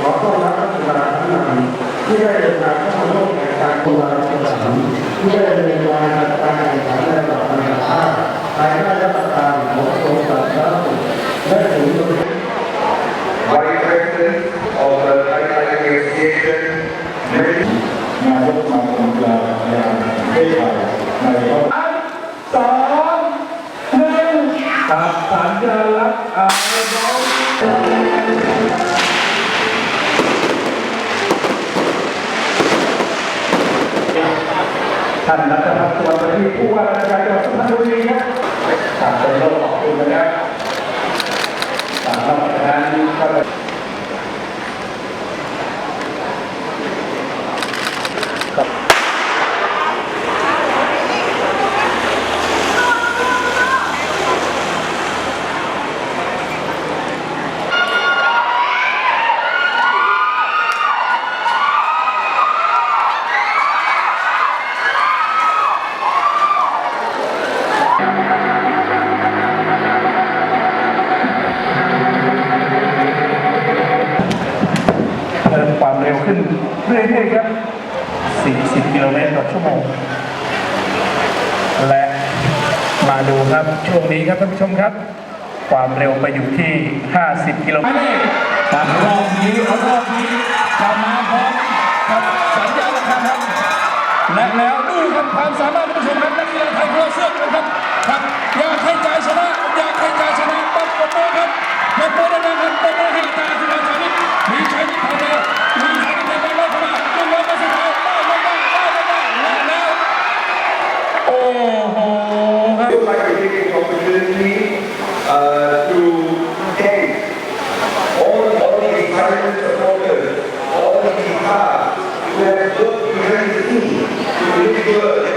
ขอต้อนรับนักศึกษาทั้ายที่ได้เดินทางเข้ามาร่วมแข่งขันกีฬาสนามที่ได้เดินทางจัดการแข่งขันในระดับนานาชาจิภายใต้มาตรารของกรมสาธารสุขและศูนย์ Vice President of the Thai Tiger Association นายกมาคมกลางนประเทศไทยในข้อสองหนึ่งครับสัญลักษณ์อาร์ต ท่านรัฐพัฒน์สวัสดีผู้ว่าราชการจังหวัดสุพรรณบุรีครับทางเป็นโลกขอบคุณนะครับสำหรับงาน ขึ้นเรื่อยๆครับ 40 กิโลเมตรต่อชั่วโมง และมาดูครับช่วงนี้ครับท่านผู้ชมครับ ความเร็วไปอยู่ที่ 50 กิโลเมตรจากรอบนี้รอบนี้จะมาพร้อมกับสัญญาณนะครับ และแล้วดูครับความสามารถท่านผู้ชมครับนักกี take opportunity uh, to thank all, all the silent supporters, all the staff who have worked behind the scenes to make sure